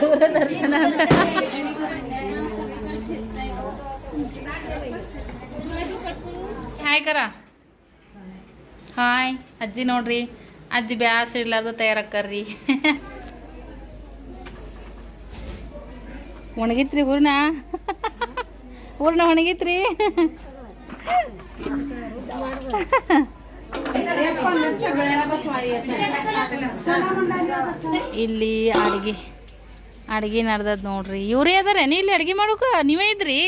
ದೂರದರ್ಶನ hi ಕರ. Hi ಅಜ್ಜಿ ನೋಡ್ರಿ. ಅಜ್ಜಿ ಬ್ಯಾಸ್ರ ಇರ್ಲಾರ್ದು ತಯಾರಕ್ಕರ್ರಿ ಒಣಗಿತ್ರಿ ಹೂರ್ಣ ಹೂರ್ಣ ಒಣಗಿತ್ರಿ? ಇಲ್ಲಿ ಅಡಿಗೆ. ಅಡಿಗೆ ನಡ್ದದ್ ನೋಡ್ರಿ. ಇವ್ರೇ ನೀ ಇಲ್ಲಿ ಅಡಿಗೆ ಮಾಡೋಕ? ನೀವೇ ಇದ್ರಿ?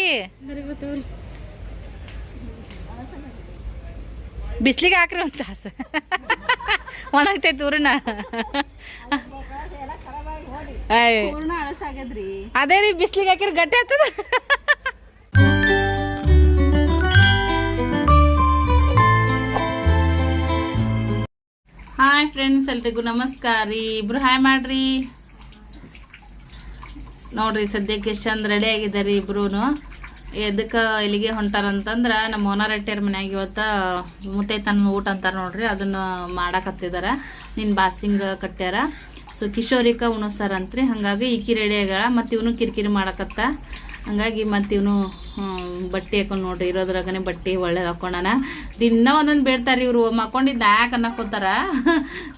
ಬಿಸ್ಲಿಗೆ ಹಾಕ್ರಿ ಒಂದು ತಾಸು. ಒಣಗ್ತೈತಿ ಅಳಸಾಗ್ಯದ್ರಿ ಅದೇ ರೀ ಬಿಸ್ಲಿಗೆ ಹಾಕಿರಿ ಗಟ್ಟಿ ಆಗ್ತದ. ಹಾಯ್ ಫ್ರೆಂಡ್ಸ್ ಎಲ್ರಿಗೂ ನಮಸ್ಕಾರ. ರೀ ಇಬ್ರು ಹಾಯ್ ಮಾಡ್ರಿ. ನೋಡ್ರಿ, ಸದ್ಯಕ್ಕೆ ಎಷ್ಟು ಚಂದ ರೆಡಿ ಆಗಿದ್ದಾರೆ ಇಬ್ರು ಎದಕ್ಕೆ ಇಲ್ಲಿಗೆ ಹೊಂಟಾರಂತಂದ್ರೆ ನಮ್ಮ ಓನರ್ ಮನ್ಯಾಗ ಇವತ್ತು ಮುತ್ತೈತನ ಊಟ ಅಂತಾರೆ ನೋಡ್ರಿ, ಅದನ್ನು ಮಾಡಾಕತ್ತಿದಾರ. ನಿನ್ನ ಬಾಸಿಂಗ್ ಕಟ್ಟ್ಯಾರ. ಸೊ ಕಿಶೋರಿಕ ಉಣಿಸ್ತಾರಂತ್ರಿ ಹಾಗಾಗಿ ಈಕಿ ರೆಡಿ ಆಗ್ಯಾಳ ಮತ್ತು ಇವನು ಕಿರಿಕಿರಿ ಮಾಡಕತ್ತ. ಹಂಗಾಗಿ ಮತ್ತು ಇವನು ಬಟ್ಟೆ ಹಾಕೊಂಡು ನೋಡ್ರಿ, ಇರೋದ್ರಾಗನೆ ಬಟ್ಟೆ ಒಳ್ಳೇದು ಹಾಕೊಂಡಾನ. ದಿನ ಒಂದೊಂದು ಬೇಡ್ತಾರೆ ಇವರು ಮಕ್ಕೊಂಡಿದ್ದು ಯಾಕೆ ಅನ್ನಕೋತಾರ.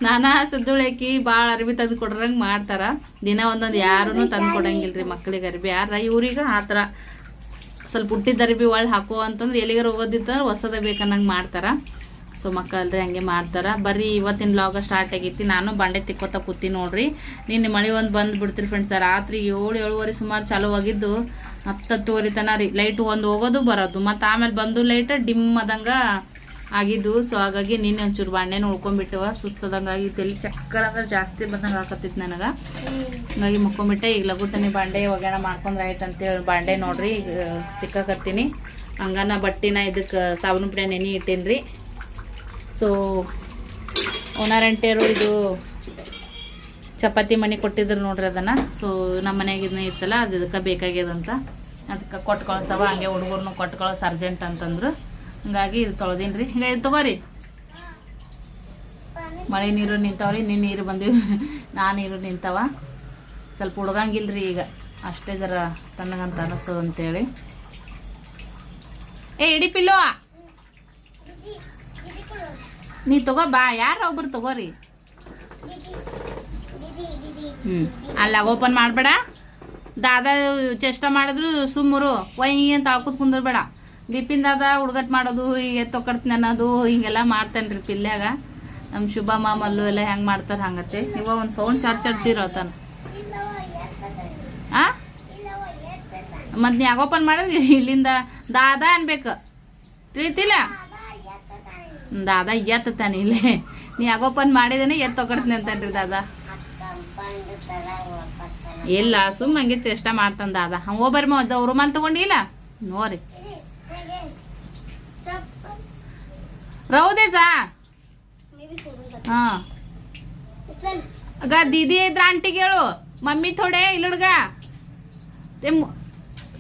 ನಾನಾ ಸುದ್ದುಳಕಿ ಭಾಳ ಅರ್ಬಿ ತಂದು ಕೊಡ್ರಂಗೆ ಮಾಡ್ತಾರ. ದಿನ ಒಂದೊಂದು ಯಾರೂ ತಂದು ಕೊಡಂಗಿಲ್ರಿ ಮಕ್ಳಿಗೆ ಅರ್ಬಿ. ಯಾರ ಇವ್ರಿಗೆ ಆ ಥರ ಸ್ವಲ್ಪ ಹುಟ್ಟಿದ ಅರ್ಬಿ ಒಳ್ಳೆ ಹಾಕೋ ಅಂತಂದ್ರೆ ಎಲ್ಲಿಗಾರ ಹೋಗೋದಿತ್ತಂದ್ರೆ ಹೊಸದೇ ಬೇಕನ್ನಂಗೆ ಮಾಡ್ತಾರ. ಸೊ ಮಕ್ಕಳಲ್ರಿ ಹಂಗೆ ಮಾಡ್ತಾರ. ಬರ್ರಿ, ಇವತ್ತಿನ ಲಾಗ ಸ್ಟಾರ್ಟ್ ಆಗೈತಿ ನಾನು ಬಂಡೆ ತಿಕ್ಕೋತ ಕೂತಿ ನೋಡ್ರಿ. ನಿನ್ನೆ ಮಳೆ ಒಂದು ಬಂದು ಬಿಡ್ತೀರಿ ಫ್ರೆಂಡ್ಸ್ ರಾತ್ರಿ ಏಳು ಏಳುವರೆ ಸುಮಾರು ಚಾಲು ಆಗಿದ್ದು ಹತ್ತತ್ತುವರೆ ತನ ರೀ. ಲೈಟ್ ಒಂದು ಹೋಗೋದು ಬರೋದು. ಮತ್ತು ಆಮೇಲೆ ಬಂದು ಲೈಟ್ ಡಿಮ್ ಆದಂಗ ಆಗಿದ್ದು. ಸೊ ಹಾಗಾಗಿ ನಿನ್ನೆ ಒಂಚೂರು ಬಾಂಡೆನ ಉಳ್ಕೊಂಡ್ಬಿಟ್ಟವ ಸುಸ್ತದಂಗೆ ಆಗಿತ್ತು ಎಲ್ಲಿ ಚಕ್ಕರ ಅಂದ್ರೆ ಜಾಸ್ತಿ ಬಂದಂಗೆ ಹಾಕತ್ತಿತ್ತು ನನಗೆ. ಹಂಗಾಗಿ ಮುಕ್ಕೊಂಬಿಟ್ಟೆ ಈಗ ಲಗುಟನಿ ಬಾಂಡೆ ಇವಾಗೇನ ಮಾಡ್ಕೊಂಡ್ರೆ ಆಯ್ತಂತೇಳಿ ಬಾಂಡೆ ನೋಡ್ರಿ. ಈಗ ತಿಕ್ಕಾಕತ್ತೀನಿ. ಹಂಗನ ಬಟ್ಟಿನ ಇದಕ್ಕೆ ಸಾಬೂನು ಪುಡಿ ನೆನೆ ಇಟ್ಟೀನಿ ರೀ ಸೊ ಓನರ್ ಅಂಟೇರು ಇದು ಚಪಾತಿ ಮನೆ ಕೊಟ್ಟಿದ್ರು ನೋಡ್ರಿ ಅದನ್ನು. ಸೊ ನಮ್ಮ ಮನೆಯಾಗ ಇದನ್ನ ಇತ್ತಲ್ಲ, ಅದು ಇದಕ್ಕೆ ಬೇಕಾಗ್ಯದಂತ ಅದಕ್ಕೆ ಕೊಟ್ಟು ಕಳ್ಸವ ಹಂಗೆ ಹುಡುಗರ್ನು ಕೊಟ್ಟು ಕಳ್ಸ ಅರ್ಜೆಂಟ್ ಅಂತಂದ್ರು. ಹಂಗಾಗಿ ಇದು ತೊಳೆದೀನಿ ರೀ ಹಿಂಗೆ ಇದು ತಗೋರಿ. ಮಳೆ ನೀರು ನಿಂತಾವ್ರಿ ನಿನ್ನ ನೀರು ಬಂದಿವಿ. ನಾ ನೀರು ನಿಂತಾವ. ಸ್ವಲ್ಪ ಹುಡುಗಂಗಿಲ್ರಿ ಈಗ. ಅಷ್ಟೇ ಜರ ತಣ್ಣಗಂತ ಅನಿಸ್ತದ ಅಂತೇಳಿ. ಏ, ಇಡಿ ಪಿಲ್ಲೋ. ನೀ ತಗೋ ಬಾ, ಯಾರು ಒಬ್ರು ತಗೋರಿ? ಹ್ಞೂ ಓಪನ್ ಮಾಡಬೇಡ. ದಾದ ಚೇಷ್ಟ ಮಾಡಿದ್ರು, ಸುಮ್ಮರು, ವೈ ಅಂತ ಹಾಕೋದು ಕುಂದ್ರಬೇಡ. ಬಿಪಿನ್ ದಾದ ಹುಡುಗಟ್ಟು ಮಾಡೋದು, ಹೀಗೆ ತೊಕೊಡ್ತೀನಿ ಅನ್ನೋದು, ಹಿಂಗೆಲ್ಲ ಮಾಡ್ತೇನೆ ರೀ ಪಿಲ್ಯಾಗ. ನಮ್ಮ ಶುಭ ಮಾಮಲ್ಲು ಎಲ್ಲ ಹೆಂಗೆ ಮಾಡ್ತಾರೆ ಹಂಗತ್ತೆ. ಇವಾಗ ಒಂದು ಸೌಂಡ್ ಚಾರ್ಜ್ ಚಾರ್ಜಿರೋ ತಾನು ಆ? ಮತ್ತು ನೀ ಓಪನ್ ಮಾಡಿದ್ರೆ ಇಲ್ಲಿಂದ ದಾದಾ ಅನ್ಬೇಕು. ತಿಳಿತಿಲ್ಲ ದಾದ ಎತ್ತಾನೆ ಇಲ್ಲೇ. ನೀ ಓಪನ್ ಮಾಡಿದೇನೆ ಎತ್ತು ತೊಗೊಡ್ತೀನಿ ಅಂತಾನ್ರಿ ದಾದ. ಇಲ್ಲ ಸುಮ್ಮ ಹಂಗೆ ಚೇಷ್ಟ ಮಾಡ್ತಂದ ಅದ ಹಂಗ ಹೋಗ್ಬರ್ಮ ಅದ ರುಮಾಲ್ ತಗೊಂಡಿಲ್ಲ? ನೋರಿ ರೌದೇಜ? ಹಾ. ಅಗ, ದೀದಿ ಇದ್ರ ಆಂಟಿಗೆ ಹೇಳು ಮಮ್ಮಿ ಥೋಡೆ ಇಲ್ಲುಡ್ಗ ತೇ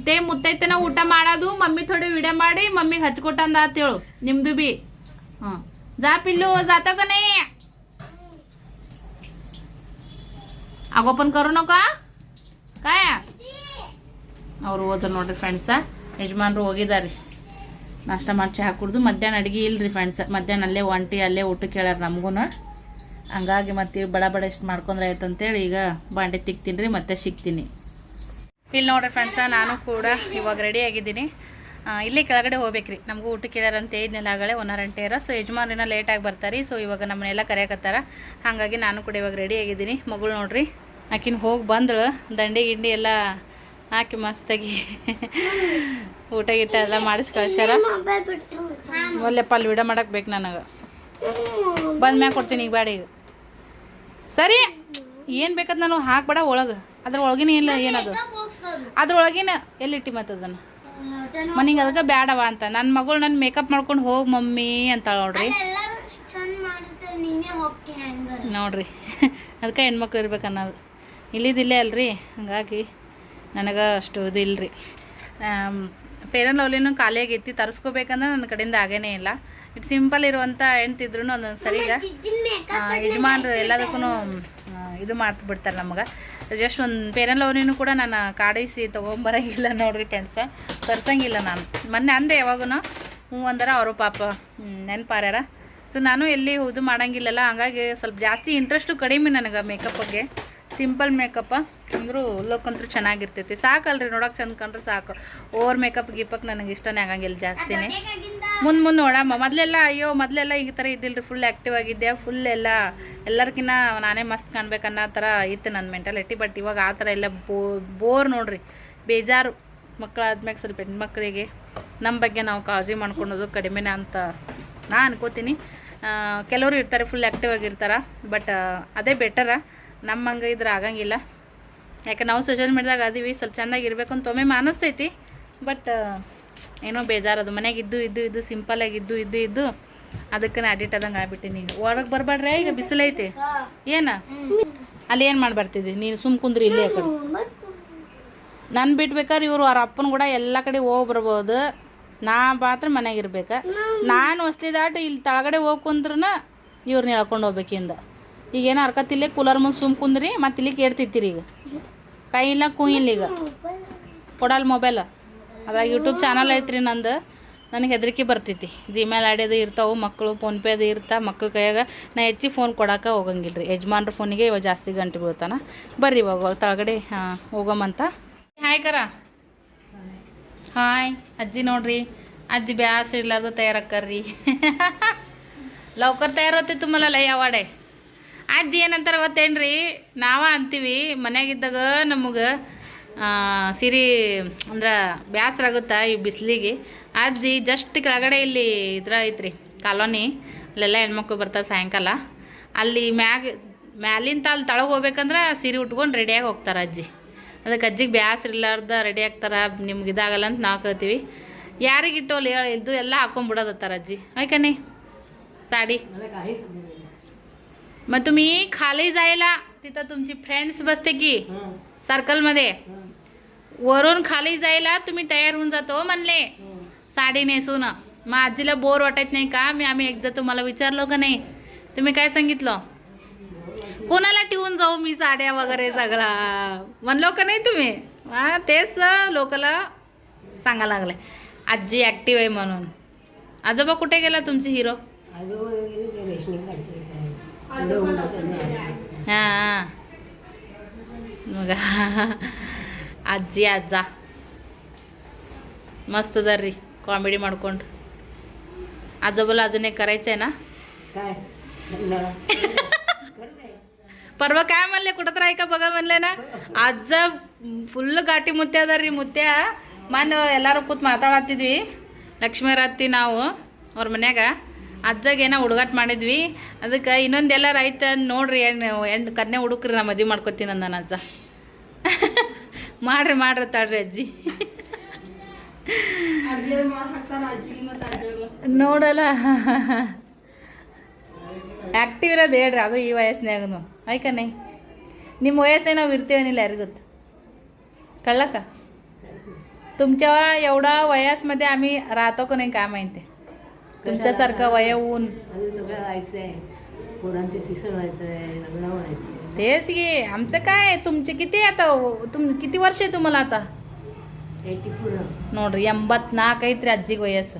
ತೇ ಮುತ್ತೈತೆನ ಊಟ ಮಾಡೋದು, ಮಮ್ಮಿ ಥೋಡೆ ವಿಡಿಯೋ ಮಾಡಿ, ಮಮ್ಮಿಗೆ ಹಚ್ಕೊಟ್ಟಂದ ಅಂತೇಳು. ನಿಮ್ದು ಬಿ. ಹಾ. ಜಾ ಪಿಲ್ಲು ಜಾತಕನೇ ಆಗೋಪನ್ ಕರು ಕಾಯ? ಅವ್ರು ಹೋದ್ರು ನೋಡ್ರಿ ಫ್ರೆಂಡ್ಸ ಯಜಮಾನ್ರು ಹೋಗಿದ್ದಾರೆ ನಾಷ್ಟ ಮಾಡಿ ಚಹಾ ಕುಡ್ದು ಮಧ್ಯಾಹ್ನ ಅಡುಗೆ ಇಲ್ಲರಿ ಫ್ರೆಂಡ್ಸ್ ಮಧ್ಯಾಹ್ನ ಅಲ್ಲೇ ಒಂಟಿ, ಅಲ್ಲೇ ಊಟ ಹೇಳ್ಯಾರ ನಮಗೂ ಹಂಗಾಗಿ ಮತ್ತೆ ಬಡ ಬಡ ಇಷ್ಟು ಮಾಡ್ಕೊಂಡ್ರೆ ಆಯ್ತು ಅಂತೇಳಿ ಈಗ ಬಾಂಡೆ ತಿಕ್ತೀನಿ ರೀ ಮತ್ತೆ ಸಿಗ್ತೀನಿ. ಇಲ್ಲಿ ನೋಡ್ರಿ ಫ್ರೆಂಡ್ಸ ನಾನು ಕೂಡ ಇವಾಗ ರೆಡಿ ಆಗಿದ್ದೀನಿ. ಇಲ್ಲಿ ಕೆಳಗಡೆ ಹೋಗ್ಬೇಕ್ರಿ. ನಮಗೂ ಊಟ ಕೇಳ್ಯಾರ ಅಂತ ಏಜ್ನೆಲ್ಲ ಆಗಳೆ ಗಂಟೆ ಇರೋ. ಸೊ ಯಜಮಾನಿನ ಲೇಟಾಗಿ ಬರ್ತಾರೆ. ಸೊ ಇವಾಗ ನಮ್ಮನ್ನೆಲ್ಲ ಕರೆಯಕತ್ತಾರ ಹಾಗಾಗಿ ನಾನು ಕೂಡ ಇವಾಗ ರೆಡಿ ಆಗಿದ್ದೀನಿ. ಮಗಳು ನೋಡ್ರಿ. ಆಕಿನ ಹೋಗಿ ಬಂದಳು ದಂಡೆ ಗಿಂಡಿ ಎಲ್ಲ ಹಾಕಿ ಮಸ್ತಾಗಿ ಊಟ ಗೀಟ ಎಲ್ಲ ಮಾಡಿಸಿ ಕಳ್ಸ್ಯಾರ ಒಲ್ಲೆಪ್ಪ ಅಲ್ಲಿ ವಿಡ ಮಾಡಕ್ಕೆ ಬೇಕು ನನಗೆ. ಬಂದ ಮ್ಯಾಗ ಕೊಡ್ತೀನಿ ಈಗ ಬೇಡ ಈಗ. ಸರಿ ಏನು ಬೇಕದ್ ನಾನು ಹಾಕ್ಬೇಡ ಒಳಗೆ. ಅದ್ರ ಒಳಗಿನ ಇಲ್ಲ ಏನದು? ಅದ್ರೊಳಗಿನ ಎಲ್ಲಿಟ್ಟಿ ಮತ್ತೆ ಅದನ್ನು? ಮನಿಗೆ ಅದಕ್ಕೆ ಬೇಡವ ಅಂತ. ನನ್ನ ಮಗಳು ನನ್ನ ಮೇಕಪ್ ಮಾಡ್ಕೊಂಡು ಹೋಗಿ ಮಮ್ಮಿ ಅಂತಾಳ ನೋಡ್ರಿ. ನೋಡ್ರಿ. ಅದಕ್ಕೆ ಹೆಣ್ಮಕ್ಳು ಇರ್ಬೇಕು ಅನ್ನೋದು. ಇಲ್ಲಿದಿಲ್ಲೇ ಅಲ್ರಿ. ಹಂಗಾಗಿ ನನಗೆ ಅಷ್ಟು ಇದು ಇಲ್ರಿ. ಪೇರನ್ ಲವ್ಲಿನೂ ಖಾಲಿಯಾಗಿತ್ತು ತರಿಸ್ಕೋಬೇಕಂದ್ರೆ ನನ್ನ ಕಡೆಯಿಂದ ಆಗೇನೇ ಇಲ್ಲ. ಇಟ್ ಸಿಂಪಲ್ ಇರುವಂಥ ಹೆಣ್ತಿದ್ರು ಒಂದೊಂದು ಸರಿ ಈಗ ಯಜಮಾನ್ರು ಎಲ್ಲದಕ್ಕೂ ಇದು ಮಾಡ್ತಿಬಿಡ್ತಾರೆ ನಮಗೆ. ಜಸ್ಟ್ ಒಂದು ಪೇರನ್ ಲವ್ನಿನೂ ಕೂಡ ನಾನು ಕಾಡಿಸಿ ತೊಗೊಂಬರಂಗಿಲ್ಲ ನೋಡಿರಿ ಫ್ರೆಂಡ್ಸ ತರ್ಸಂಗಿಲ್ಲ ನಾನು. ಮೊನ್ನೆ ಅಂದೆ ಯಾವಾಗೂ ಹ್ಞೂ ಅಂದಾರ, ಅವರು ಪಾಪ ನೆನಪಾರ್ಯಾರ ಸೊ ನಾನು ಎಲ್ಲಿ ಇದು ಮಾಡಂಗಿಲ್ಲಲ್ಲ, ಹಂಗಾಗಿ ಸ್ವಲ್ಪ ಜಾಸ್ತಿ ಇಂಟ್ರೆಸ್ಟು ಕಡಿಮೆ ನನಗೆ ಮೇಕಪ್ ಸಿಂಪಲ್ ಮೇಕಪ್ಪ ಅಂದರೂ ಲುಕ್ ಅಂತೂ ಚೆನ್ನಾಗಿರ್ತೈತಿ. ಸಾಕಲ್ರಿ, ನೋಡೋಕೆ ಚಂದ ಕಂಡ್ರೆ ಸಾಕು. ಓವರ್ ಮೇಕಪ್, ಗೀಪಕ್ ನನಗೆ ಇಷ್ಟನೇ ಆಗಂಗಿಲ್ಲ ಜಾಸ್ತಿನೇ. ಮುಂದೆ ಮುಂದೆ ನೋಡಮ್ಮ, ಮೊದಲೆಲ್ಲ, ಅಯ್ಯೋ, ಮೊದಲೆಲ್ಲ ಈ ಥರ ಇದ್ದಿಲ್ಲರಿ ಫುಲ್ ಆ್ಯಕ್ಟಿವ್ ಆಗಿದ್ದೆ ಫುಲ್ ಎಲ್ಲ, ಎಲ್ಲರ್ಕಿನ್ನ ನಾನೇ ಮಸ್ತ್ ಕಾಣ್ಬೇಕನ್ನೋ ಥರ ಇತ್ತು ನನ್ನ ಮೆಂಟಾಲಿಟಿ ಬಟ್ ಇವಾಗ ಆ ಥರ ಎಲ್ಲ ಬೋರ್ ನೋಡ್ರಿ. ಬೇಜಾರು. ಮಕ್ಕಳಾದ್ಮ್ಯಾಗ ಸ್ವಲ್ಪ ಹೆಣ್ಮಕ್ಳಿಗೆ ನಮ್ಮ ಬಗ್ಗೆ ನಾವು ಕಾಳಜಿ ಮಾಡ್ಕೊಳೋದು ಕಡಿಮೆನೇ ಅಂತ ನಾ ಅನ್ಕೋತೀನಿ. ಕೆಲವರು ಇರ್ತಾರೆ ಫುಲ್ ಆ್ಯಕ್ಟಿವ್ ಆಗಿರ್ತಾರೆ ಬಟ್ ಅದೇ ಬೆಟರ ನಮ್ಮ ಹಂಗೆ ಇದ್ರೆ ಆಗಂಗಿಲ್ಲ. ಯಾಕೆ ನಾವು ಸೋಷಿಯಲ್ ಮೀಡ್ಯಾದಾಗ ಅದೀವಿ, ಸ್ವಲ್ಪ ಚೆನ್ನಾಗಿ ಇರಬೇಕು ಅಂತ ಒಮ್ಮೆ ಅನಿಸ್ತೈತಿ. ಬಟ್ ಏನೋ ಬೇಜಾರದು ಮನೆಗೆ ಇದ್ದು ಇದ್ದು ಇದ್ದು ಸಿಂಪಲಾಗಿ ಇದ್ದು ಇದ್ದು ಇದ್ದು ಅದಕ್ಕೆ ಅಡಿಟ್ ಆದಂಗೆ ಆಗ್ಬಿಟ್ಟಿನಿ. ಈಗ ಹೊರಗೆ ಬರ್ಬೇಡ್ರೆ ಈಗ ಬಿಸಿಲೈತಿ ಏನ? ಅಲ್ಲಿ ಏನು ಮಾಡಿ ಬರ್ತಿದ್ದಿ ನೀನು ಸುಮ್ ಕುಂದ್ರಿ ಇಲ್ಲೇ ಕಡೆ. ನಾನು ಬಿಟ್ಬೇಕಾದ್ರೆ ಇವರು, ಅವ್ರ ಅಪ್ಪನ ಕೂಡ ಎಲ್ಲ ಕಡೆ ಹೋಗಿ ಬರ್ಬೋದು. ನಾ ಮಾತ್ರ ಮನೆಗಿರ್ಬೇಕು ನಾನು ಹೊಸ್ಲಿದಾಟ ಇಲ್ಲಿ ತಳಗಡೆ ಹೋಗಿ ಕುಂದ್ರೂ ಇವ್ರನ್ನ ಹೇಳ್ಕೊಂಡು ಹೋಗ್ಬೇಕಿಂದ ಈಗ ಏನೋ ಅರ್ಕತಿಲ್ಲೇ ಕೂಲರ್ ಮುಂದೆ ಸುಮ್ ಕುಂದ್ರಿ, ಮತ್ತೆ ಇಲ್ಲಿ ಕೇಳ್ತಿತ್ತೀರಿ ಈಗ. ಕೈ ಇಲ್ಲ ಕೂಯಿಲ್ಲ ಈಗ. ಕೊಡಲ್ಲ ಮೊಬೈಲ್. ಅದ್ರಾಗ ಯೂಟ್ಯೂಬ್ ಚಾನಲ್ ಐತ್ರಿ ನಂದು. ನನಗೆ ಹೆದರಿಕೆ ಬರ್ತೈತಿ. ಜಿಮೇಲ್ ಐಡಿ ಅದು ಇರ್ತಾವೆ ಮಕ್ಕಳು ಫೋನ್ಪೇ ಅದು ಇರ್ತಾ, ಮಕ್ಳ ಕೈಯಾಗ ನಾ ಹೆಚ್ಚಿಗೆ ಫೋನ್ ಕೊಡೋಕೆ ಹೋಗಂಗಿಲ್ಲ ರೀ ಯಜಮಾನ್ರ ಫೋನಿಗೆ ಇವಾಗ ಜಾಸ್ತಿ ಗಂಟೆ ಬೀಳ್ತಾನ. ಬರ್ರಿ ಇವಾಗ ತಳಗಡೆ, ಹಾಂ ಹೋಗಮ್ಮಂತ ಹಾಯ್ ಕರ. ಹಾಯ್ ಅಜ್ಜಿ ನೋಡ್ರಿ. ಅಜ್ಜಿ ಬ್ಯಾಸ್ರ ಇರ್ಲಾರ್ದು ತಯಾರಕ್ಕರ್ರಿ ಲೌಕರ್ ತಯಾರತ್ತೆ ತುಂಬಲ್ಲ ಲೈ ಅಜ್ಜಿ ಏನಂತಾರೆ ಗೊತ್ತೇನ್ರಿ? ನಾವ ಅಂತೀವಿ, ಮನೆಯಾಗಿದ್ದಾಗ ನಮಗೆ ಸಿರಿ ಅಂದ್ರೆ ಬೇಸರಾಗುತ್ತಾ ಈ ಬಿಸಿಲಿಗೆ. ಅಜ್ಜಿ ಜಸ್ಟ್ ಕೆಳಗಡೆ ಇಲ್ಲಿ ಇದ್ರ ಐತ್ರಿ, ಕಾಲೋನಿ. ಅಲ್ಲೆಲ್ಲ ಹೆಣ್ಮಕ್ಳು ಬರ್ತಾರೆ ಸಾಯಂಕಾಲ. ಅಲ್ಲಿ ಮ್ಯಾಗ, ಮ್ಯಾಲಿಂದ ಅಲ್ಲಿ ತಳಗೆ ಹೋಗ್ಬೇಕಂದ್ರೆ ಸಿರಿ ಉಟ್ಕೊಂಡು ರೆಡಿಯಾಗಿ ಹೋಗ್ತಾರೆ ಅಜ್ಜಿ. ಅದಕ್ಕೆ ಅಜ್ಜಿಗೆ ಬ್ಯಾಸ್ರ ಇಲ್ಲಾರ್ದ ರೆಡಿ ಆಗ್ತಾರೆ, ನಿಮ್ಗೆ ಇದಾಗಲ್ಲ ಅಂತ ನಾವು ಕೇಳ್ತೀವಿ. ಯಾರಿಗಿಟ್ಟೋಲಿ ಹೇಳಿ ಇದು ಎಲ್ಲ ಹಾಕೊಂಡ್ಬಿಡೋದತ್ತಾರ ಅಜ್ಜಿ. ಆಯ್ಕನಿ ಸಾಡಿ. मग तुम्ही खाली जायला तिथं तुमची फ्रेंड्स बसते की सर्कलमध्ये वरून खाली जायला तुम्ही तयार होऊन जातो म्हणले. साडी नेसून. मग आजीला बोर वाटत नाही का? मी आम्ही एकदा तुम्हाला विचारलो का नाही? तुम्ही काय सांगितलं? कोणाला ठेवून जाऊ मी साड्या वगैरे सगळा? म्हणलो का नाही तुम्ही? हा तेच लोकाला सांगा लागले आजी ॲक्टिव्ह आहे म्हणून. आजोबा कुठे गेला तुमचे हिरो ಹಾಂ ಮಗ ಅಜ್ಜಿ ಅಜ್ಜ मस्त ಅದಾರ್ರಿ ಕಾಮಿಡಿ ಮಾಡ್ಕೊಂಡು आजोबाला अजून एक करायचं आहे ना काय परवा काय म्हणले कुठं तर ऐका बघा म्हणले ना ಅಜ್ಜ ಫುಲ್ ಘಾಟಿ ಮುತ್ಯ ಅದಾರ್ರಿ ಮುತ್ಯ ಮೊನ್ನೆ ಎಲ್ಲರೂ ಕೂತ್ ಮಾತಾಡತ್ತಿದ್ವಿ ಲಕ್ಷ್ಮೀರತ್ತಿ ನಾವು ಅವ್ರ ಮನ್ಯಾಗ ಅಜ್ಜಗೆ ಏನೋ ಹುಡುಗಾಟ ಮಾಡಿದ್ವಿ ಅದಕ್ಕೆ ಇನ್ನೊಂದು ಎಲ್ಲಾರು ಐತೆ ನೋಡ್ರಿ ಹೆಣ್ಣು ಹೆಣ್ಣು ಕನ್ಯೆ ಹುಡುಕ್ರಿ ನಾ ಮದುವೆ ಮಾಡ್ಕೊತೀನಿ ಅಂದ ನನ್ನ ಅಜ್ಜ ಮಾಡ್ರಿ ಮಾಡ್ರಿ ತಾಳ್ರಿ ಅಜ್ಜಿ ನೋಡಲ್ಲ ಆ್ಯಕ್ಟಿವ್ ಇರೋದು ಹೇಳ್ರಿ ಅದು ಈ ವಯಸ್ಸಿನಾಗನು ಆಯ್ಕನೆ ನಿಮ್ಮ वयासने ನಾವು ಇರ್ತೀವೇನಿಲ್ಲ ಯಾರಿಗೆ ಗೊತ್ತು कळलं का तुमच्या एवढा वयासमध्ये आम्ही राहतो का नाही काय माहिती तुमच्यासारखं वय होऊन अजून सगळं व्हायचंय पोरांचे शिक्षण व्हायचंय लग्न व्हायचंय तेच की आमचं काय तुमचे किती आता तुम किती वर्ष आहे तुम्हाला आता ಏಟಿ ಪೂರ್ಣ ನೋಡ್ರಿ ಎಂಬತ್ನಾಲ್ಕು ಐತ್ರಿ ಅಜ್ಜಿಗೆ ವಯಸ್ಸು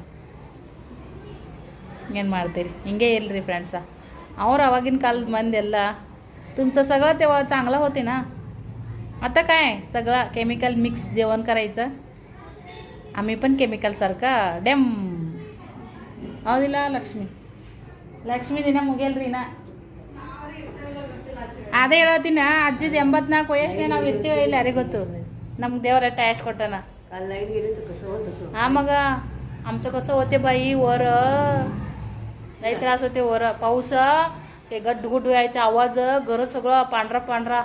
ಏನು ಮಾಡ್ತೀರಿ ಹಿಂಗೆ ಇಲ್ರಿ ಫ್ರೆಂಡ್ಸ ಅವ್ರು ಅವಾಗಿನ ಕಾಲದ ಮಂದಿ ಎಲ್ಲ तुमचं सगळं तेव्हा चांगलं होते ना आता काय सगळं केमिकल मिक्स जेवण करायचं आम्ही पण केमिकलसारखं ಡೆಮ್ ಹೌದಿಲ್ಲ ಲಕ್ಷ್ಮಿ ಲಕ್ಷ್ಮಿ ದಿನ ಮುಗಿಯಲ್ರಿ ನಾ ಅದೇ ಹೇಳತ್ತೀನ ಅಜ್ಜಿದ ಎಂಬತ್ನಾಲ್ಕು ವಯಸ್ಸಿನ ನಾವು ಇರ್ತೀವೋ ಇಲ್ಲ ಯಾರಿಗೆ ಗೊತ್ತು ನಮ್ಗೆ ದೇವರ ಟಯಾಸ್ಟ್ ಕೊಟ್ಟಾನ काल लाईट गेली तर कसं होत होतं हा मग आमचं कसं होते बाई वर लई त्रास होते वर पाऊस ते गड्डू गुड्डू यायचा आवाज घर सगळं पांढरा पांढरा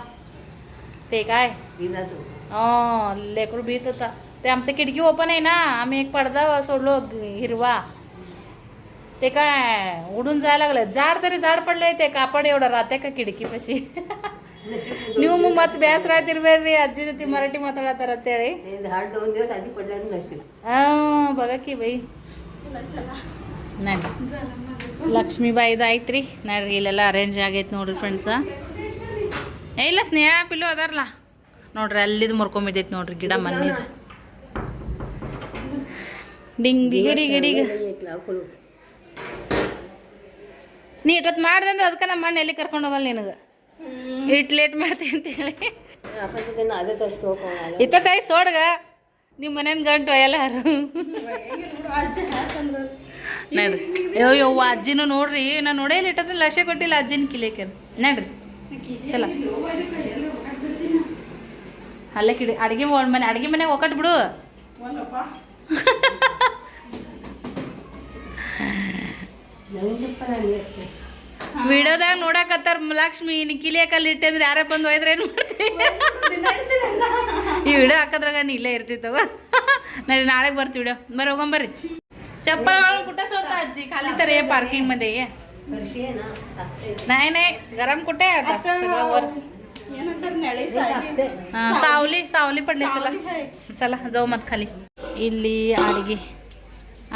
ते काय विजाचं अं, लेकरू भीत होता ते आमचं खिडकी ओपन आहे ना आम्ही एक पडदा सोडलो ग- हिरवा ते काय उडून जायला लागलं झाड तरी झाड पडलंय ते कापड एवढं राहते का खिडकीपाशी ನೀವು ಮತ್ತೆ ಬೇಸರ ಆಯ್ತಿರ್ಬೇಡ್ರಿ ಅಜ್ಜಿ ಜೊತೆ ಮರಾಠಿ ಮಾತಾಡತ್ತಾರ ಅಂತೇಳಿ ते झाड दोन दिवस आधी पडल्यानं नशीब हां बघा की बाई ನಡಿ ಲಕ್ಷ್ಮೀಬಾಯಿದು ಐತ್ರಿ ನೋಡ್ರಿ ಇಲ್ಲೆಲ್ಲ ಅರೇಂಜ್ ಆಗೈತೆ ನೋಡ್ರಿ ಫ್ರೆಂಡ್ಸ ಏ ಇಲ್ಲ ಸ್ನೇಹ ಪಿಲ್ಲು ಅದಾರಲ್ಲ ನೋಡ್ರಿ ಅಲ್ಲಿದು ಮುರ್ಕೊಂಬಿದ್ದೈತಿ ನೋಡ್ರಿ ಗಿಡ ಮಣ್ಣಿದು ಡಿಂಗ್ ಗಿಡಿ ಗಿಡಿಗ ನೀ ಇಟ್ಟೊತ್ತು ಮಾಡ್ದಂದ್ರೆ ಅದಕ್ಕೆ ನಮ್ಮ ಮನೆ ಎಲ್ಲಿ ಕರ್ಕೊಂಡು ಹೋಗಲ್ಲ ನಿನಗೆ? ಇಟ್ಟು ಲೇಟ್ ಮಾಡ್ತೀನಿ ಅಂತೇಳಿ. ಇತ್ತ ಸೋಡ್ಗ ನಿಮ್ಮ ಮನೇನ ಗಂಟು ಎಲ್ಲಾರು ನಡ್ರಿ. ಅಯ್ಯೋ ಅಜ್ಜಿನೂ ನೋಡ್ರಿ ನಾನು ನೋಡೇ ಇಟ್ಟದ್ರೆ ಲಕ್ಷ ಕೊಟ್ಟಿಲ್ಲ ಅಜ್ಜಿನ ಕಿಲೇಕ ನಡ್ರಿ. ಚಲ. ಅಲ್ಲೇ ಕಿಡಿ ಅಡ್ಗೆ ಮನೆ ಅಡ್ಗೆ ಮನೆಗೆ ಒಕ್ಕಟ್ ಬಿಡು. ವಿಡಿಯೋದಾಗ ನೋಡಕತ್ತಾರ ಲಕ್ಷ್ಮಿ ನೀ ಕಿಲಿಯಾಕಲ್ಲಿ ಇಟ್ಟಂದ್ರೆ ಯಾರ ಬಂದು ಒಯ್ದ್ರೆ ಏನು ಮಾಡ್ತೀವಿ ಈ ವಿಡಿಯೋ ಹಾಕೋದ್ರಾಗ ನೀ ಇಲ್ಲೇ ಇರ್ತಿತ್ತವ ನಡಿ ನಾಳೆ ಬರ್ತೀವಿ ವಿಡಿಯೋ ಬರ್ರಿ ಹೋಗೊಂಬರ್ರಿ ಚಪ್ಪಲ್ ಕುಟ್ಟ ಸೋಡ್ತಾ ಅಜ್ಜಿ खाली तर ये पार्किंग मध्ये ये नाही नाही गरम कुठे आहे आता सगळं वर हा, सावली सावली पडली चला चला जाऊ ಮತ್ ಖಾಲಿ ಇಲ್ಲಿ ಅಡ್ಗೆ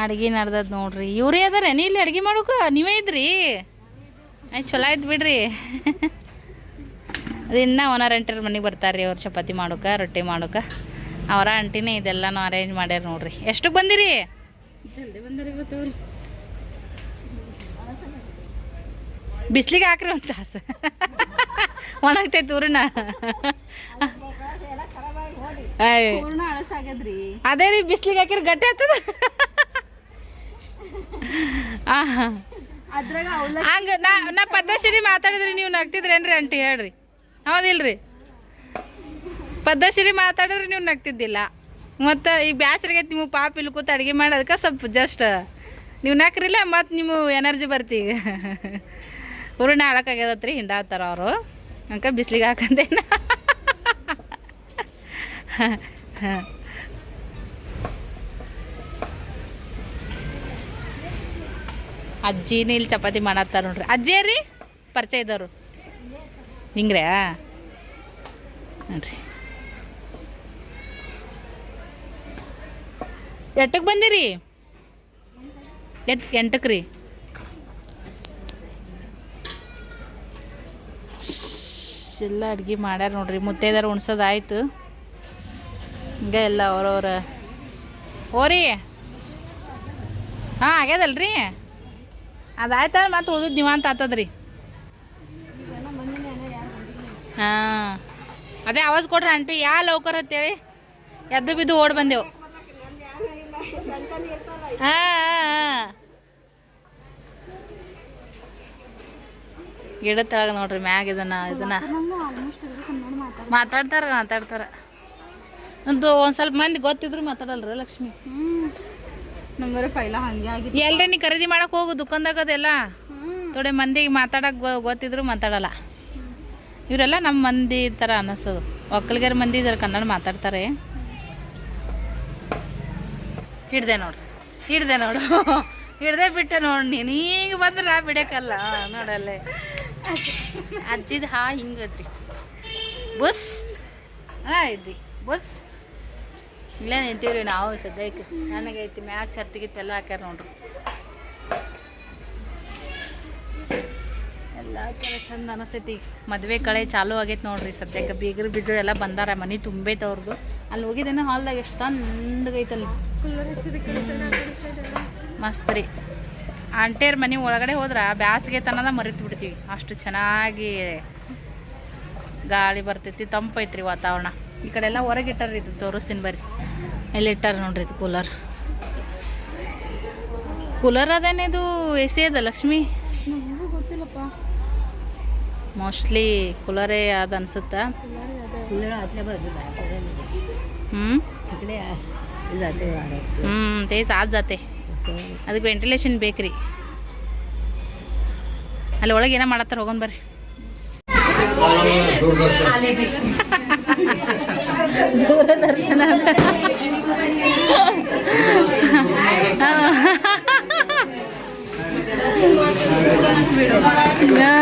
ಅಡ್ಗೆ ನಡ್ದದ್ ನೋಡ್ರಿ. ಇವ್ರೇ ಅದಾರೇನು ಇಲ್ಲಿ ಅಡ್ಗೆ ಮಾಡೋಕ ನೀವೇ ಇದ್ರಿ? ಆಯ್ತು ಚಲೋ ಆಯ್ತು ಬಿಡ್ರಿ. ಅದು ಇನ್ನ ಓನರ್ ಅಂಟಿರ ಮನೆಗೆ ಬರ್ತಾರೆ ಅವ್ರು ಚಪಾತಿ ಮಾಡೋಕೆ ರೊಟ್ಟಿ ಮಾಡೋಕೆ. ಅವರ ಅಂಟಿನೇ ಇದೆಲ್ಲನೂ ಅರೇಂಜ್ ಮಾಡ್ಯಾರ ನೋಡ್ರಿ. ಎಷ್ಟಕ್ಕೆ ಬಂದಿರಿ? ಬಿಸ್ಲಿಗೆ ಹಾಕ್ರಿ ಒಂದು ತಾಸು. ಒಣಗ್ತೈತೆ ಊರಿನ. ಅದೇ ರೀ ಬಿಸ್ಲಿಗೆ ಹಾಕಿರಿ ಗಟ್ಟಿ ಆಗ್ತದ. ಹಂಗ ನಾ ನಾ ಪದ್ಧಶಿರಿ ಮಾತಾಡಿದ್ರಿ ನೀವು ನಗ್ತಿದ್ರೇನ್ರಿ ಅಂಟಿ ಹೇಳ್ರಿ. ಹೌದಿಲ್ರಿ? ಪದ್ಮಶ್ರೀ ಮಾತಾಡಿದ್ರೆ ನೀವು ನಗ್ತಿದ್ದಿಲ್ಲ. ಮತ್ತು ಈ ಬ್ಯಾಸರಿಗೆ ನೀವು ಪಾಪ ಇಲ್ಲಿ ಕೂತು ಅಡುಗೆ ಮಾಡೋದಕ್ಕೆ ಸ್ವಲ್ಪ ಜಸ್ಟ್ ನೀವು ನಕ್ರಿಲ್ಲ ಮತ್ತು ನಿಮ್ಮ ಎನರ್ಜಿ ಬರ್ತಿ ಈಗ. ಹುರುಣ ಹಾಳಕ್ಕಾಗ್ಯದತ್ರಿ ಹಿಂದಾತಾರ ಅವರು. ಅಂಕ ಬಿಸ್ಲಿಗೆ ಹಾಕಂದೇನ. ಅಜ್ಜಿನ ಇಲ್ಲಿ ಚಪಾತಿ ಮಾಡತ್ತಾರ ನೋಡ್ರಿ. ಅಜ್ಜಿ ರೀ ಪರಿಚಯ ಇದ್ದವರು. ಹಿಂಗ್ರ? ನೋಡ್ರಿ. ಎಟ್ಟಕ್ಕೆ ಬಂದಿರಿ? ಎಟ್ ಎಂಟಕ್ಕೆ ರೀ. ಎಲ್ಲ ಅಡ್ಗೆ ಮಾಡ್ಯಾರ ನೋಡ್ರಿ. ಮುತ್ತೈದಾರ ಉಣ್ಸೋದಾಯ್ತು ಹಿಂಗೆ ಎಲ್ಲ ಅವ್ರವ್ರ ಓರಿ ಹಾಂ, ಆಗ್ಯದಲ್ರಿ? ಅದಾಯ್ತ ಮತ್ತೆ ಉಳ್ದದ್ದು ನಿವಾಂತ ಆತದ್ರಿ. ಹಾಂ. ಅದೇ ಆವಾಜ್ ಕೊಡ್ರಿ ಆಂಟಿ, ಯಾ ಲೌಕರ್ ಅಂತೇಳಿ ಎದ್ದು ಬಿದ್ದು ಓಡ್ ಬಂದೆವು. ಹಾಂ ಹಾಂ ಗಿಡ ತೆಳಗ ನೋಡ್ರಿ ಮ್ಯಾಗ ಇದನ್ನ ಇದನ್ನ. ಮಾತಾಡ್ತಾರ ಮಾತಾಡ್ತಾರ. ಒಂದು ಒಂದು ಸ್ವಲ್ಪ ಮಂದಿ ಗೊತ್ತಿದ್ರು ಮಾತಾಡಲ್ರಿ ಲಕ್ಷ್ಮಿ. ನಂಗರ ಪೈಲ ಹಂಗೆ ಆಗಿದೆ ಎಲ್ರಿ ನೀ ಖರೀದಿ ಮಾಡಕ್ ಹೋಗು ದುಕಾನ್ದಾಗ ಅದೆಲ್ಲ? ಥೋಡೆ ಮಂದಿಗೆ ಮಾತಾಡಕ್ ಗೊ- ಗೊತ್ತಿದ್ರು ಮಾತಾಡಲ್ಲ. ಇವರೆಲ್ಲ ನಮ್ಮ ಮಂದಿ ಥರ ಅನ್ನಿಸೋದು ಒಕ್ಕಲಿಗರ ಮಂದಿ ಇದ್ರ ಕನ್ನಡ ಮಾತಾಡ್ತಾರೆ. ಹಿಡ್ದೆ ನೋಡು ಹಿಡ್ದೆ ನೋಡು. ಹಿಡ್ದೆ ಬಿಟ್ಟೆ ನೋಡು ನೀನು ಈಗ ಬಂದ್ರೆ ನಾ ಬಿಡಕ್ಕಲ್ಲ ನೋಡಲ್ಲೇ ಅಜ್ಜಿದ ಹಾ ಹಿಂಗದ್ರಿ. ಬಸ್. ಹಾಂ ಇದ್ದಿ ಬುಸ್. ಇಲ್ಲೇ ನಿಂತೀವ್ರಿ ನಾವು ಸದ್ಯಕ್ಕೆ. ನನಗೈತಿ ಮ್ಯಾಗ ಛತ್ತಿಗಿತ್ತು ಎಲ್ಲ ಹಾಕ್ಯಾರ ನೋಡ್ರಿ. ಎಲ್ಲ ಚಂದ ಅನಿಸ್ತೈತಿ. ಮದುವೆ ಕಳೆ ಚಾಲು ಆಗೈತೆ ನೋಡ್ರಿ ಸದ್ಯಕ್ಕೆ. ಬೀಗರು ಬಿಜರು ಎಲ್ಲ ಬಂದಾರ, ಮನೆ ತುಂಬೈತೆ ಅವ್ರದ್ದು ಅಲ್ಲಿ ಹೋಗಿದ್ದೇನೆ ಹಾಲ್ದಾಗ ಎಷ್ಟು ತಂದಗೈತಲ್ಲಿ ಮಸ್ತ್ ರೀ ಆಂಟಿಯರ್ ಮನೆ ಒಳಗಡೆ ಹೋದ್ರೆ ಬ್ಯಾಸಿಗೆ ತನದ ಮರಿತು ಬಿಡ್ತೀವಿ. ಅಷ್ಟು ಚೆನ್ನಾಗಿ ಗಾಳಿ ಬರ್ತೈತಿ, ತಂಪೈತ್ರಿ ವಾತಾವರಣ. ಈ ಕಡೆ ಎಲ್ಲ ಹೊರಗೆ ಇಟ್ಟಾರ ಇದು ತೋರಿಸ್ತೀನಿ ಬರ್ರಿ. ಇಲ್ಲಿ ಇಟ್ಟಾರ ನೋಡ್ರಿ ಇದು ಕೂಲರ್ ಕೂಲರ್ ಅದೇನಿದು ಎ ಸಿ ಅದ ಲಕ್ಷ್ಮಿ? ಗೊತ್ತಿಲ್ಲಪ್ಪ ಮೋಸ್ಟ್ಲಿ ಕೂಲರೇ ಅದ ಅನ್ಸುತ್ತಾ. ಹ್ಞೂ ಹ್ಞೂ ಆದ ಜಾತೆ. ಅದಕ್ಕೆ ವೆಂಟಿಲೇಷನ್ ಬೇಕ್ರಿ. ಅಲ್ಲಿ ಒಳಗೆ ಏನೋ ಮಾಡತ್ತಾರ ಹೋಗೋನ್ ಬರ್ರಿ. दूरदर्शन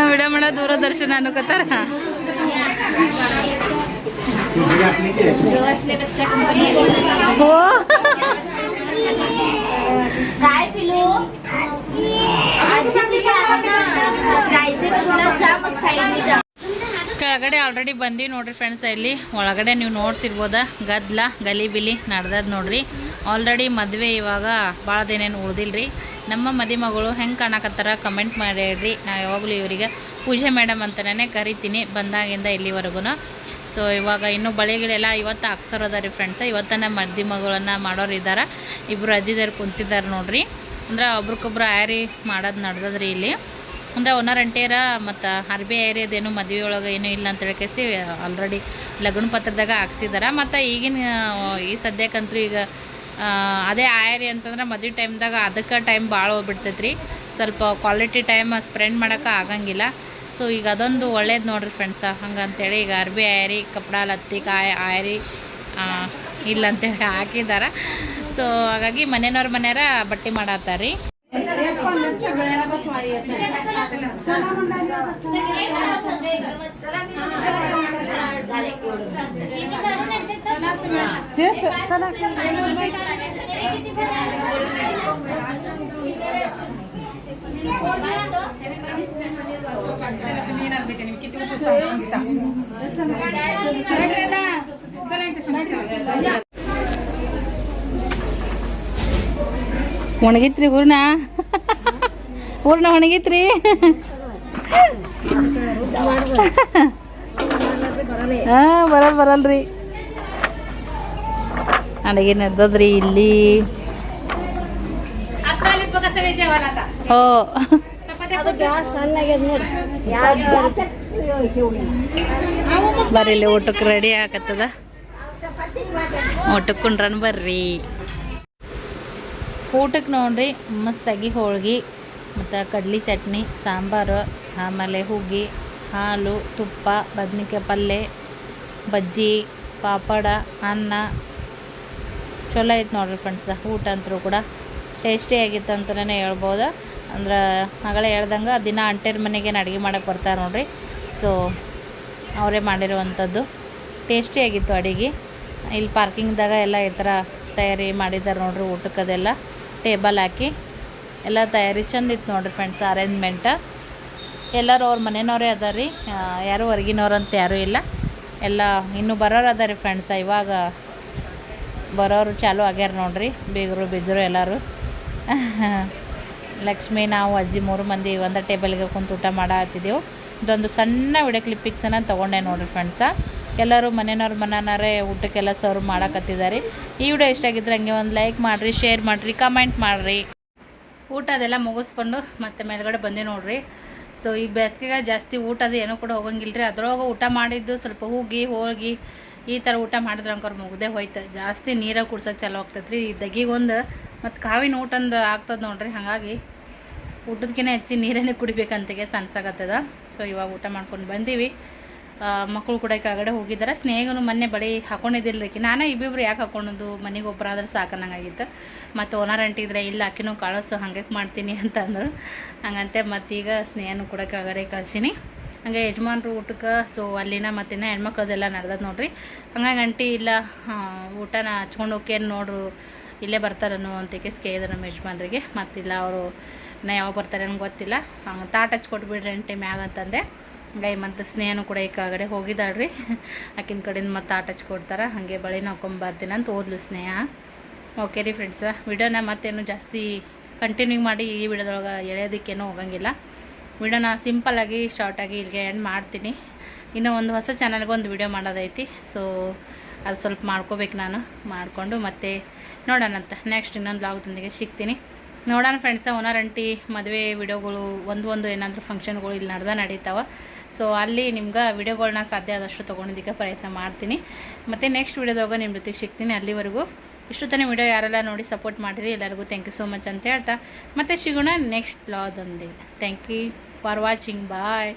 विडा म्हणा दूरदर्शनानं कतर हा हो काय पिलो जायचं जा मग साईडने जा ಕೆಳಗಡೆ ಆಲ್ರೆಡಿ ಬಂದೀವಿ ನೋಡ್ರಿ ಫ್ರೆಂಡ್ಸ್ ಇಲ್ಲಿ ಒಳಗಡೆ ನೀವು ನೋಡ್ತಿರ್ಬೋದ, ಗದ್ಲ ಗಲಿಬಿಲಿ ನಡ್ದದ್ ನೋಡ್ರಿ. ಆಲ್ರೆಡಿ ಮದುವೆ ಇವಾಗ ಭಾಳ ದಿನೇನು ಉಳ್ದಿಲ್ರಿ. ನಮ್ಮ ಮದಿಮಗಳು ಹೆಂಗೆ ಕಾಣಕತ್ತಾರ ಕಮೆಂಟ್ ಮಾಡಿಡ್ರಿ ನಾ ಯಾವಾಗಲೂ ಇವರಿಗೆ ಪೂಜೆ ಮೇಡಮ್ ಅಂತಲೇ ಕರಿತೀನಿ, ಬಂದಾಗಿಂದ ಇಲ್ಲಿವರೆಗೂ ಸೊ ಇವಾಗ ಇನ್ನೂ ಬಳೆಗಳೆಲ್ಲ ಇವತ್ತು ಹಾಕ್ಸೋರದ ರೀ ಫ್ರೆಂಡ್ಸ್ ಇವತ್ತನ ಮದಿಮಗಳನ್ನ ಮಾಡೋರು ಇದ್ದಾರೆ. ಇಬ್ಬರು ಅಜ್ಜಿದಾರು ಕುಂತಿದ್ದಾರೆ ನೋಡ್ರಿ. ಅಂದ್ರೆ ಒಬ್ರಿಗೊಬ್ರು ಆ್ಯರಿ ಮಾಡೋದು ನಡ್ದದ್ರಿ ಇಲ್ಲಿ. ಅಂದ್ರೆ ಓನರ್ ಅಂಟೇರ, ಮತ್ತು ಅರ್ಬಿ ಏನೋ ಮದುವೆ ಒಳಗೆ ಏನೂ ಇಲ್ಲ ಅಂತ ಹೇಳ್ಕೇಸಿ ಆಲ್ರೆಡಿ ಲಗ್ನ ಪತ್ರದಾಗ ಹಾಕ್ಸಿದಾರ. ಮತ್ತು ಈಗಿನ, ಈ ಸದ್ಯಕ್ಕಂತೂ ಈಗ ಅದೇ ಆಯರಿ ಅಂತಂದ್ರೆ ಮದುವೆ ಟೈಮ್ದಾಗ ಅದಕ್ಕೆ ಟೈಮ್ ಭಾಳ ಹೋಗ್ಬಿಡ್ತೈತೆ ಸ್ವಲ್ಪ ಕ್ವಾಲಿಟಿ ಟೈಮ್ ಸ್ಪೆಂಡ್ ಮಾಡೋಕೆ ಆಗಂಗಿಲ್ಲ. ಸೊ ಈಗ ಅದೊಂದು ಒಳ್ಳೇದು ನೋಡ್ರಿ ಫ್ರೆಂಡ್ಸ ಹಂಗಂತೇಳಿ ಈಗ ಅರ್ಬಿ ಆಯರಿ ಕಪ್ಪಡ ಲತ್ತಿ, ಕಾಯ ಆಯರಿ ಇಲ್ಲ ಅಂತೇಳಿ ಹಾಕಿದಾರ. ಸೊ ಹಾಗಾಗಿ ಮನೆಯವ್ರ ಮನೆಯಾರ ಬಟ್ಟೆ ಮಾಡತ್ತಾರ ರೀ ಒಣಗಿತ್ರಿ ಹೂರ್ಣ ಹೂರ್ಣ ಒಣಗಿತ್ರಿ? ಹಾ ಬರಲ್ ಬರಲ್ರಿ. ಅಡುಗೆ ನೆದ್ದದ್ರಿ ಇಲ್ಲಿ. ಓ ಬರ್ರಿ ಇಲ್ಲಿ ಊಟಕ್ಕೆ ರೆಡಿ ಆಗತ್ತದ? ಊಟಕ್ಕೆ ಕುಂಡ್ರನ್ ಬರ್ರಿ. ಊಟಕ್ಕೆ ನೋಡ್ರಿ ಮಸ್ತಾಗಿ ಹೋಳ್ಗೆ, ಮತ್ತು ಕಡ್ಲಿ ಚಟ್ನಿ, ಸಾಂಬಾರು, ಆಮೇಲೆ ಹುಗ್ಗಿ, ಹಾಲು, ತುಪ್ಪ, ಬದ್ನಿಕಾಯಿ ಪಲ್ಯ ಬಜ್ಜಿ, ಪಾಪಡ, ಅನ್ನ. ಚಲೋ ಐತೆ ನೋಡ್ರಿ ಫ್ರೆಂಡ್ಸ್ ಊಟ ಅಂತರೂ ಕೂಡ. ಟೇಸ್ಟಿ ಆಗಿತ್ತು ಅಂತಲೇ ಹೇಳ್ಬೋದು. ಅಂದ್ರೆ ಮಗಳೇ ಹೇಳ್ದಂಗೆ ದಿನ ಅಂಟೇರ್ ಮನೆಗೆ ಅಡುಗೆ ಮಾಡೋಕ್ಕೆ ಬರ್ತಾರೆ ನೋಡ್ರಿ. ಸೊ ಅವರೇ ಮಾಡಿರುವಂಥದ್ದು ಟೇಸ್ಟಿ ಆಗಿತ್ತು ಅಡುಗೆ. ಇಲ್ಲಿ ಪಾರ್ಕಿಂಗ್ದಾಗ ಎಲ್ಲ ಈ ಥರ ತಯಾರಿ ಮಾಡಿದ್ದಾರೆ ನೋಡ್ರಿ ಊಟಕ್ಕದೆಲ್ಲ. ಟೇಬಲ್ ಹಾಕಿ ಎಲ್ಲ ತಯಾರಿ ಚಂದ ಇತ್ತು ನೋಡ್ರಿ ಫ್ರೆಂಡ್ಸ್ ಅರೇಂಜ್ಮೆಂಟ ಎಲ್ಲರೂ ಅವ್ರ ಮನೆಯವರೇ ಅದಾರಿ ರೀ ಯಾರು ಹೊರಗಿನವ್ರು ಅಂತ ಯಾರೂ ಇಲ್ಲ. ಎಲ್ಲ ಇನ್ನೂ ಬರೋರು ಅದಾರಿ ರೀ ಫ್ರೆಂಡ್ಸ ಇವಾಗ ಬರೋರು ಚಾಲು ಆಗ್ಯಾರ ನೋಡ್ರಿ. ಬೀಗರು ಬಿದ್ದರು ಎಲ್ಲರೂ. ಲಕ್ಷ್ಮಿ, ನಾವು, ಅಜ್ಜಿ ಮೂರು ಮಂದಿ ಒಂದು ಟೇಬಲ್ಗೆ ಕುಂತು ಊಟ ಮಾಡತ್ತಿದ್ದೆವು ಇದೊಂದು ಸಣ್ಣ ವಿಡಿಯೋ ಕ್ಲಿಪ್ಪಿಕ್ಸನ್ನು ತೊಗೊಂಡೆ ನೋಡ್ರಿ ಫ್ರೆಂಡ್ಸ ಎಲ್ಲರೂ ಮನೆಯವ್ರ ಮನೆನಾರೇ ಊಟಕ್ಕೆಲ್ಲ ಸರ್ವ್ ಮಾಡಕತ್ತಿದ್ದಾರೆ. ಈ ವಿಡಿಯೋ ಇಷ್ಟ ಆಗಿದ್ರೆ ಹಂಗೆ ಒಂದು ಲೈಕ್ ಮಾಡಿರಿ ಶೇರ್ ಮಾಡಿರಿ ಕಮೆಂಟ್ ಮಾಡಿರಿ. ಊಟ ಅದೆಲ್ಲ ಮುಗಿಸ್ಕೊಂಡು ಮತ್ತೆ ಮೇಲ್ಗಡೆ ಬಂದೆ ನೋಡ್ರಿ. ಸೊ ಈ ಬೇಸಿಗೆಗೆ ಜಾಸ್ತಿ ಊಟ ಅದು ಏನೂ ಕೂಡ ಹೋಗಂಗಿಲ್ಲ ರೀ ಅದ್ರೊಳಗೆ ಊಟ ಮಾಡಿದ್ದು ಸ್ವಲ್ಪ ಹೋಗಿ ಹೋಗಿ ಈ ಥರ ಊಟ ಮಾಡಿದ್ರೆ ಅಂಕರ್ ಮುಗ್ದೇ ಹೋಯ್ತು. ಜಾಸ್ತಿ ನೀರಾಗ ಕುಡ್ಸೋಕೆ ಚಾಲು ಆಗ್ತೈತೆ ರೀ ಈ ದಗಿಗೊಂದು ಮತ್ತು ಕಾವಿನ ಊಟಂದು ಆಗ್ತದೆ ನೋಡ್ರಿ. ಹಾಗಾಗಿ ಊಟದಕ್ಕಿಂತ ಹೆಚ್ಚಿನ ನೀರನ್ನೇ ಕುಡಿಬೇಕಂತಿಗೆ ಸನ್ಸಾಗತ್ತದ ಸೊ ಇವಾಗ ಊಟ ಮಾಡ್ಕೊಂಡು ಬಂದೀವಿ. ಮಕ್ಕಳು ಕೂಡ ಕೆಳಗಡೆ ಹೋಗಿದ್ದಾರೆ. ಸ್ನೇಹನು ಮೊನ್ನೆ ಬಳಿ ಹಾಕೊಂಡಿದ್ದಿಲ್ಲರಿ ನಾನೇ ಇಬ್ಬಿಬ್ರು ಯಾಕೆ ಹಾಕೊಂಡು ಮನೆಗೆ ಒಬ್ಬರು ಆದ್ರೆ ಸಾಕನ್ನಂಗಾಗಿತ್ತು ಮತ್ತು ಓನರ್ ಅಂಟಿದ್ರೆ ಇಲ್ಲ ಆಕಿನೂ ಕಳಿಸು ಹಂಗೆ ಮಾಡ್ತೀನಿ? ಅಂತಂದರು ಹಂಗಂತೆ ಮತ್ತೀಗ ಸ್ನೇಹನು ಕೂಡ ಕೆಳಗಡೆ ಕಳ್ಸೀನಿ. ಹಂಗೆ ಯಜಮಾನ್ರು ಊಟಕ್ಕೆ ಸೊ ಅಲ್ಲಿನ ಮತ್ತಿನ್ನ ಹೆಣ್ಮಕ್ಳದೆಲ್ಲ ನಡ್ದದ್ದು ನೋಡ್ರಿ. ಹಂಗಾಗಿ ಅಂಟಿ ಇಲ್ಲ ಊಟನ ಹಚ್ಕೊಂಡು ಹೋಗ್ಯೇನು ನೋಡ್ರು, ಇಲ್ಲೇ ಬರ್ತಾರನು? ಅಂತ ಕೇಳಿದ್ರು ನಮ್ಮ ಯಜಮಾನ್ರಿಗೆ. ಮತ್ತಿಲ್ಲ, ಅವರು ನಾ ಯಾವಾಗ ಬರ್ತಾರೆ ನನಗೆ ಗೊತ್ತಿಲ್ಲ. ಹಂಗೆ ತಾಟ್ ಹಚ್ಕೊಟ್ಬಿಡ್ರಿ ಅಂಟಿ ಮ್ಯಾಗ ಅಂತಂದೆ. ಹಂಗಾಗಿ ಮತ್ತು ಸ್ನೇಹನು ಕೂಡ ಈ ಕಡೆ ಹೋಗಿದ್ದಾಳ್ರಿ. ಆಕಿನ ಕಡೆಯಿಂದ ಮತ್ತೆ ತಾಟ್ ಹಚ್ಕೊಡ್ತಾರೆ. ಹಾಗೆ ಬಳಿನ ಹಾಕೊಂಬರ್ತೀನಿ ಅಂತ ಓದ್ಲು ಸ್ನೇಹ. ಓಕೆ ರೀ ಫ್ರೆಂಡ್ಸ ವಿಡಿಯೋನ ಮತ್ತೇನು ಜಾಸ್ತಿ ಕಂಟಿನ್ಯೂ ಮಾಡಿ ಈ ವಿಡಿಯೋದೊಳಗೆ ಎಳೆಯೋದಕ್ಕೇನೂ ಹೋಗಂಗಿಲ್ಲ. ವಿಡಿಯೋನ ಸಿಂಪಲ್ಲಾಗಿ ಶಾರ್ಟಾಗಿ ಇಲ್ಲಿಗೆ ಎಂಡ್ ಮಾಡ್ತೀನಿ. ಇನ್ನೂ ಒಂದು ಹೊಸ ಚಾನಲ್ಗೆ ಒಂದು ವಿಡಿಯೋ ಮಾಡೋದೈತಿ. ಸೊ ಅದು ಸ್ವಲ್ಪ ಮಾಡ್ಕೋಬೇಕು ನಾನು. ಮಾಡಿಕೊಂಡು ಮತ್ತೆ ನೋಡೋಣಂತ ನೆಕ್ಸ್ಟ್ ಇನ್ನೊಂದು ಬ್ಲಾಗ್ದೊಂದಿಗೆ ಸಿಗ್ತೀನಿ. ನೋಡೋಣ ಫ್ರೆಂಡ್ಸ ಓನರ್ ಅಂಟಿ ಮದುವೆ ವಿಡಿಯೋಗಳು, ಒಂದು ಒಂದು ಏನಾದರೂ ಫಂಕ್ಷನ್ಗಳು ಇಲ್ಲಿ ನಡೆದ ನಡೀತಾವ. ಸೊ ಅಲ್ಲಿ ನಿಮ್ಗೆ ವಿಡಿಯೋಗಳನ್ನ ಸಾಧ್ಯ ಆದಷ್ಟು ತೊಗೊಂಡಿದ್ದಕ್ಕೆ ಪ್ರಯತ್ನ ಮಾಡ್ತೀನಿ. ಮತ್ತು ನೆಕ್ಸ್ಟ್ ವಿಡಿಯೋದಾಗ ನಿಮ್ಮ ಜೊತೆಗೆ ಸಿಗ್ತೀನಿ ಅಲ್ಲಿವರೆಗೂ. ಇಷ್ಟು ತನಕ ವಿಡಿಯೋ ಯಾರೆಲ್ಲ ನೋಡಿ ಸಪೋರ್ಟ್ ಮಾಡಿರಿ, ಎಲ್ಲರಿಗೂ ಥ್ಯಾಂಕ್ ಯು ಸೋ ಮಚ್ ಅಂತ ಹೇಳ್ತಾ. ಮತ್ತೆ ಸಿಗೋಣ next ಲಾದೊಂದಿಗೆ thank you for watching bye